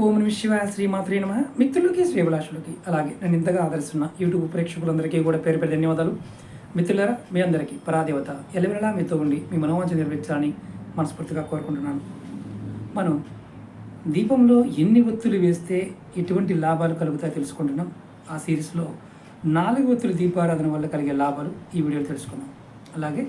ఓం నమ శివ శ్రీమాత్రే నమ. మిత్రులకి శ్రీభిలాషులకి అలాగే నేను ఇంతగా ఆదరిస్తున్న యూట్యూబ్ ప్రేక్షకులందరికీ కూడా పేరు పేరు ధన్యవాదాలు. మిత్రులరా మీ అందరికీ పరాదేవత ఎలవెలా మీతో ఉండి మీ మనోవాంఛ నెరవేర్చాలని మనస్ఫూర్తిగా కోరుకుంటున్నాను. మనం దీపంలో ఎన్ని ఒత్తులు వేస్తే ఎటువంటి లాభాలు కలుగుతాయో తెలుసుకుంటున్నాం. ఆ సిరీస్లో నాలుగు ఒత్తులు దీపారాధన వల్ల కలిగే లాభాలు ఈ వీడియోలో తెలుసుకున్నాం అలాగే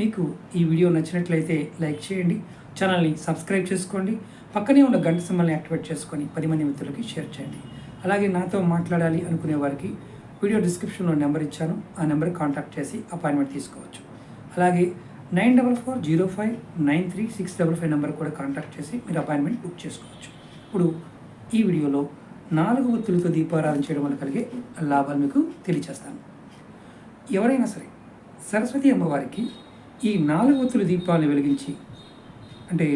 మీకు ఈ వీడియో నచ్చినట్లయితే లైక్ చేయండి. ఛానల్ని సబ్స్క్రైబ్ చేసుకోండి. పక్కనే ఉన్న గంట సింబల్ని యాక్టివేట్ చేసుకొని పది మంది మిత్రులకి షేర్ చేయండి. అలాగే నాతో మాట్లాడాలి అనుకునే వారికి వీడియో డిస్క్రిప్షన్లో నెంబర్ ఇచ్చాను. ఆ నెంబర్ కాంటాక్ట్ చేసి అపాయింట్మెంట్ తీసుకోవచ్చు. అలాగే nine double four zero five nine three six double five number కూడా కాంటాక్ట్ చేసి మీరు అపాయింట్మెంట్ బుక్ చేసుకోవచ్చు. ఇప్పుడు ఈ వీడియోలో నాలుగు ఒత్తులతో దీపారాధన చేయడం వల్ల కలిగే లాభాలు మీకు తెలియచేస్తాను. ఎవరైనా సరే సరస్వతి అమ్మవారికి ఈ నాలుగు ఒత్తుల దీపాలను వెలిగించి అంటే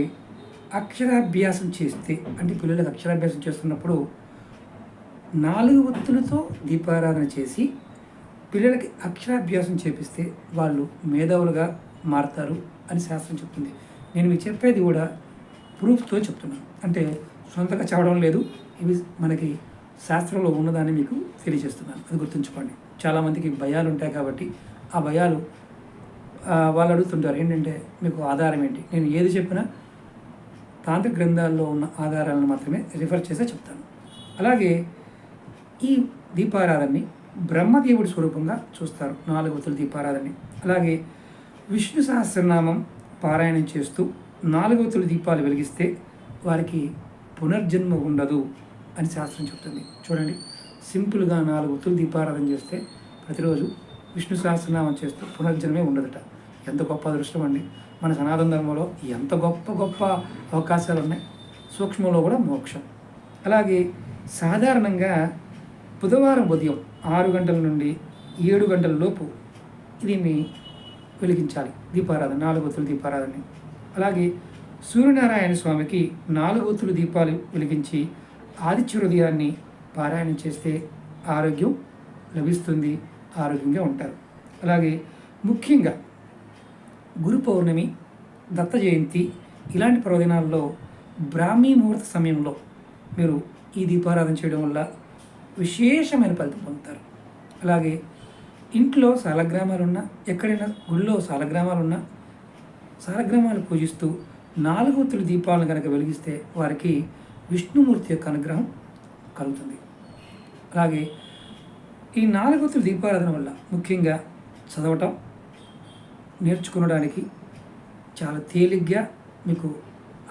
అక్షరాభ్యాసం చేస్తే అంటే పిల్లలకు అక్షరాభ్యాసం చేస్తున్నప్పుడు నాలుగు ఒత్తులతో దీపారాధన చేసి పిల్లలకి అక్షరాభ్యాసం చేపిస్తే వాళ్ళు మేధావులుగా మారతారు అని శాస్త్రం చెప్తుంది. నేను మీకు చెప్పేది కూడా ప్రూఫ్తో చెప్తున్నాను. అంటే సొంతగా చదవడం లేదు. ఇవి మనకి శాస్త్రంలో ఉన్నదాన్ని మీకు తెలియజేస్తున్నాను. అది గుర్తుంచుకోండి. చాలామందికి భయాలు ఉంటాయి కాబట్టి ఆ భయాలు వాళ్ళు అడుగుతుంటారు ఏంటంటే మీకు ఆధారం ఏంటి? నేను ఏది చెప్పినా తాంత్రిక గ్రంథాల్లో ఉన్న ఆధారాలను మాత్రమే రిఫర్ చేసే చెప్తాను. అలాగే ఈ దీపారాధనని బ్రహ్మదేవుడి స్వరూపంగా చూస్తారు. నాలుగు ఒత్తుల దీపారాధనని. అలాగే విష్ణు సహస్రనామం పారాయణం చేస్తూ నాలుగు దీపాలు వెలిగిస్తే వారికి పునర్జన్మ ఉండదు అని శాస్త్రం చెప్తుంది. చూడండి. సింపుల్గా నాలుగు ఒత్తులు దీపారాధన చేస్తే ప్రతిరోజు విష్ణు సహస్రనామం చేస్తూ పునర్జన్మే ఉండదట. ఎంత గొప్ప అదృష్టం అండి. మన సనాతన ధర్మంలో ఎంత గొప్ప గొప్ప అవకాశాలు ఉన్నాయి సూక్ష్మంలో కూడా మోక్షం. అలాగే సాధారణంగా బుధవారం ఉదయం ఆరు గంటల నుండి ఏడు గంటల లోపు దీన్ని వెలిగించాలి. దీపారాధన నాలుగు దీపారాధన. దీపారాధనని అలాగే సూర్యనారాయణ స్వామికి నాలుగు ఒత్తులు దీపాలు వెలిగించి ఆదిత్య హృదయాన్ని పారాయణం చేస్తే ఆరోగ్యం లభిస్తుంది. ఆరోగ్యంగా ఉంటారు. అలాగే ముఖ్యంగా గురు పౌర్ణమి దత్త జయంతి ఇలాంటి పర్వదినాల్లో బ్రాహ్మీ ముహూర్త సమయంలో మీరు ఈ దీపారాధన చేయడం వల్ల విశేషమైన ఫలితం పొందుతారు. అలాగే ఇంట్లో సాలగ్రామాలున్నా ఎక్కడైనా గుళ్ళో సాలగ్రామాలున్నా సాలగ్రామాలు పూజిస్తూ నాలుగు ఒత్తుల దీపాలను కనుక వెలిగిస్తే వారికి విష్ణుమూర్తి యొక్క అనుగ్రహం కలుగుతుంది. అలాగే ఈ నాలుగు ఒత్తుల దీపారాధన వల్ల ముఖ్యంగా చదవటం నేర్చుకునడానికి చాలా తేలిగ్గా మీకు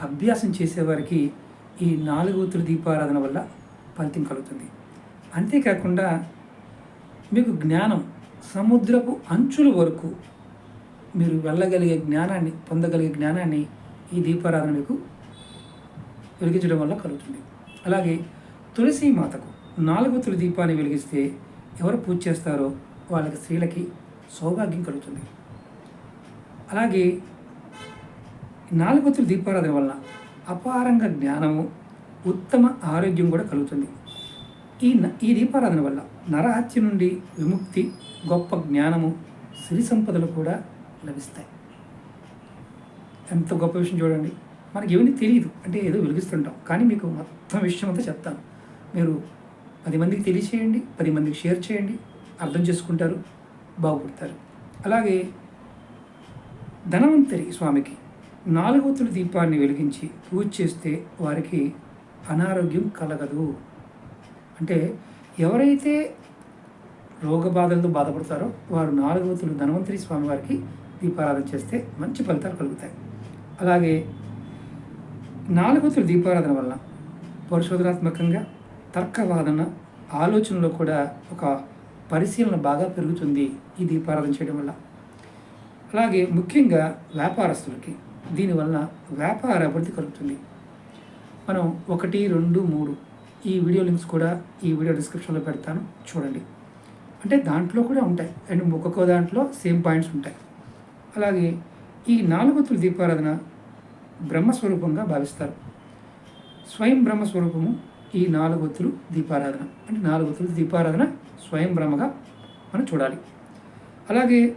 అభ్యాసం చేసేవారికి ఈ నాలుగు దీపారాధన వల్ల ఫలితం కలుగుతుంది. అంతేకాకుండా మీకు జ్ఞానం సముద్రపు అంచుల వరకు మీరు వెళ్ళగలిగే జ్ఞానాన్ని పొందగలిగే జ్ఞానాన్ని ఈ దీపారాధన మీకు వెలిగించడం వల్ల కలుగుతుంది. అలాగే తులసి మాతకు నాలుగొత్తుల దీపాన్ని వెలిగిస్తే ఎవరు పూజ చేస్తారో వాళ్ళకి స్త్రీలకి సౌభాగ్యం కలుగుతుంది. అలాగే నాలుగొత్తుల దీపారాధన వల్ల అపారంగా జ్ఞానము ఉత్తమ ఆరోగ్యం కూడా కలుగుతుంది. ఈ న- ఈ దీపారాధన వల్ల నరహత్య నుండి విముక్తి గొప్ప జ్ఞానము సిరి సంపదలు కూడా లభిస్తాయి. ఎంత గొప్ప విషయం చూడండి. మనకి ఏమీ తెలియదు అంటే ఏదో వెలిగిస్తుంటాం. కానీ మీకు మొత్తం విషయం అంతా చెప్తాను. మీరు పది మందికి తెలియచేయండి పది మందికి షేర్ చేయండి అర్థం చేసుకుంటారు బాగుపడతారు. అలాగే ధనవంతరి స్వామికి నాలుగొత్తుల దీపాన్ని వెలిగించి పూజ చేస్తే వారికి అనారోగ్యం కలగదు. అంటే ఎవరైతే రోగ బాధలతో బాధపడతారో వారు నాలుగవతులు ధనవంతరి స్వామి వారికి దీపారాధన చేస్తే మంచి ఫలితాలు కలుగుతాయి. అలాగే నాలుగవతుల దీపారాధన వల్ల పరిశోధనాత్మకంగా తర్కవాదన ఆలోచనలో కూడా ఒక పరిశీలన బాగా పెరుగుతుంది ఈ దీపారాధన చేయడం వల్ల. అలాగే ముఖ్యంగా వ్యాపారస్తులకి దీనివల్ల వ్యాపార అభివృద్ధి కలుగుతుంది. మనం ఒకటి రెండు మూడు ఈ వీడియో లింక్స్ కూడా ఈ వీడియో డిస్క్రిప్షన్లో పెడతాను. చూడండి. అంటే దాంట్లో కూడా ఉంటాయి. అండ్ ఒక్కొక్క దాంట్లో సేమ్ పాయింట్స్ ఉంటాయి. అలాగే ఈ నాలుగొత్తుల దీపారాధన బ్రహ్మస్వరూపంగా భావిస్తారు. స్వయం బ్రహ్మస్వరూపము ఈ నాలుగొత్తులు దీపారాధన. అంటే నాలుగొత్తులు దీపారాధన స్వయం బ్రహ్మగా మనం చూడాలి. అలాగే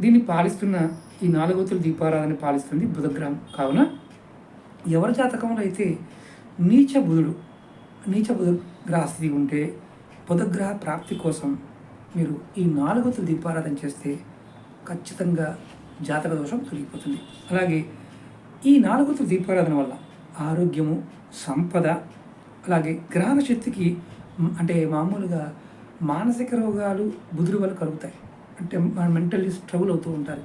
దీన్ని పాలిస్తున్న ఈ నాలుగొత్తుల దీపారాధన పాలిస్తుంది బుధగ్రహం. కావున ఎవరి జాతకంలో అయితే నీచ బుధుడు నీచ బుధగ్రహ స్థితి ఉంటే బుధగ్రహ ప్రాప్తి కోసం మీరు ఈ నాలుగొత్తుల దీపారాధన చేస్తే ఖచ్చితంగా జాతక దోషం తొలగిపోతుంది. అలాగే ఈ నాలుగోతుల దీపారాధన వల్ల ఆరోగ్యము సంపద అలాగే గ్రహణ శక్తికి అంటే మామూలుగా మానసిక రోగాలు బుధుడు వల్ల కలుగుతాయి. అంటే మన మెంటల్లీ స్ట్రగుల్ అవుతూ ఉంటారు.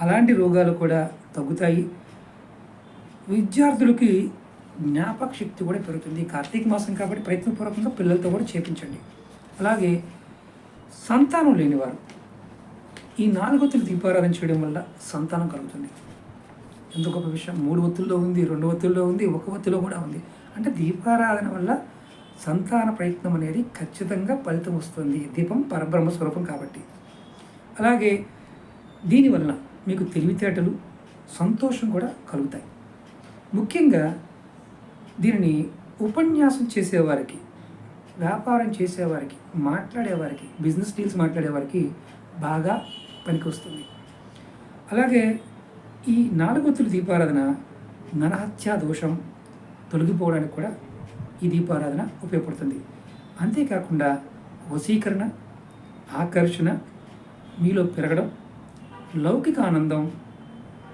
అలాంటి రోగాలు కూడా తగ్గుతాయి. విద్యార్థులకి జ్ఞాపక శక్తి కూడా పెరుగుతుంది. కార్తీక మాసం కాబట్టి ప్రయత్నపూర్వకంగా పిల్లలతో కూడా చేపించండి. అలాగే సంతానం లేనివారు. ఈ నాలుగు ఒత్తులు దీపారాధన చేయడం వల్ల సంతానం కలుగుతుంది. ఎంత గొప్ప విషయం. మూడు ఒత్తుల్లో ఉంది రెండు ఒత్తుల్లో ఉంది ఒక ఒత్తిలో కూడా ఉంది. అంటే దీపారాధన వల్ల సంతాన ప్రయత్నం అనేది ఖచ్చితంగా ఫలితం వస్తుంది. దీపం పరబ్రహ్మ స్వరూపం కాబట్టి. అలాగే దీనివల్ల మీకు తెలివితేటలు సంతోషం కూడా కలుగుతాయి. ముఖ్యంగా దీనిని ఉపన్యాసం చేసేవారికి వ్యాపారం చేసేవారికి మాట్లాడేవారికి బిజినెస్ డీల్స్ మాట్లాడేవారికి బాగా పనికి వస్తుంది అలాగే ఈ నాలుగొత్తుల దీపారాధన నరహత్యా దోషం తొలగిపోవడానికి కూడా ఈ దీపారాధన ఉపయోగపడుతుంది. అంతేకాకుండా వశీకరణ ఆకర్షణ మీలో పెరగడం లౌకిక ఆనందం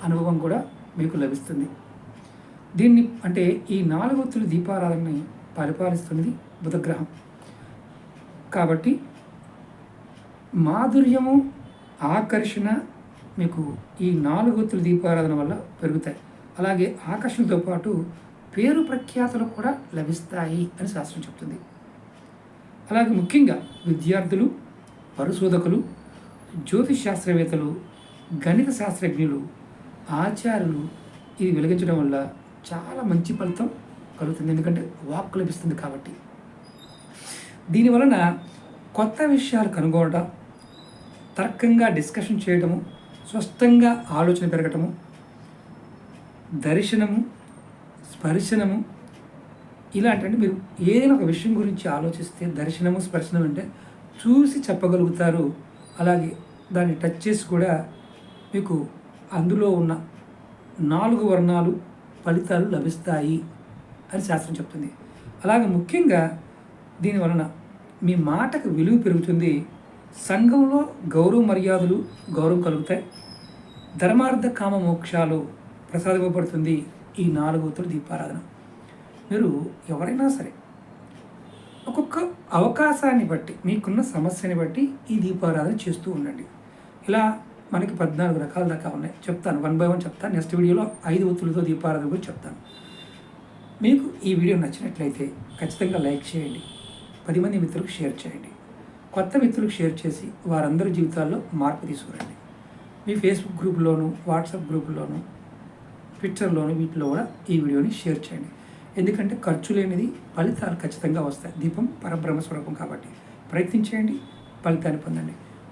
అనుభవం కూడా మీకు లభిస్తుంది. దీన్ని అంటే ఈ నాలుగొత్తుల దీపారాధనని పరిపాలిస్తున్నది బుధగ్రహం. కాబట్టి మాధుర్యము ఆకర్షణ మీకు ఈ నాలుగొత్తుల దీపారాధన వల్ల పెరుగుతాయి. అలాగే ఆకర్షణతో పాటు పేరు ప్రఖ్యాతలు కూడా లభిస్తాయి అని శాస్త్రం చెప్తుంది. అలాగే ముఖ్యంగా విద్యార్థులు పరిశోధకులు జ్యోతిష్ శాస్త్రవేత్తలు గణిత శాస్త్రజ్ఞులు ఆచార్యులు ఇది వెలిగించడం వల్ల చాలా మంచి ఫలితం కలుగుతుంది. ఎందుకంటే వాక్ లభిస్తుంది కాబట్టి. దీని వలన కొత్త విషయాలు కనుగొనడం తర్కంగా డిస్కషన్ చేయడము స్పష్టంగా ఆలోచన పెరగటము దర్శనము స్పర్శనము ఇలాంటి అంటే మీరు ఏదైనా ఒక విషయం గురించి ఆలోచిస్తే దర్శనము స్పర్శనం అంటే చూసి చెప్పగలుగుతారు. అలాగే దాన్ని టచ్ చేసి కూడా మీకు అందులో ఉన్న నాలుగు వర్ణాలు ఫలితాలు లభిస్తాయి అని శాస్త్రం చెప్తుంది. అలాగే ముఖ్యంగా దీని వలన మీ మాటకు విలువ పెరుగుతుంది. సంఘంలో గౌరవ మర్యాదలు గౌరవం కలుగుతాయి. ధర్మార్థ కామ మోక్షాలు ప్రసాదింపబడుతుంది ఈ నాలుగవతుల దీపారాధన. మీరు ఎవరైనా సరే ఒక్కొక్క అవకాశాన్ని బట్టి మీకున్న సమస్యని బట్టి ఈ దీపారాధన చేస్తూ ఉండండి. ఇలా మనకి పద్నాలుగు రకాల దాకా ఉన్నాయి. చెప్తాను. వన్ బై వన్ చెప్తాను. నెక్స్ట్ వీడియోలో ఐదు ఒత్తులతో దీపారాధన గురించి చెప్తాను. మీకు ఈ వీడియో నచ్చినట్లయితే ఖచ్చితంగా లైక్ చేయండి. పది మంది మిత్రులకు షేర్ చేయండి. కొత్త మిత్రులకు షేర్ చేసి వారందరి జీవితాల్లో మార్పు తీసుకురండి. మీ ఫేస్బుక్ గ్రూప్లోను వాట్సాప్ గ్రూప్లోను ట్విట్టర్లోను వీటిలో కూడా ఈ వీడియోని షేర్ చేయండి. ఎందుకంటే ఖర్చు లేనిది ఫలితాలు ఖచ్చితంగా వస్తాయి. దీపం పరబ్రహ్మ స్వరూపం కాబట్టి ప్రయత్నించేయండి. ఫలితాన్ని పొందండి.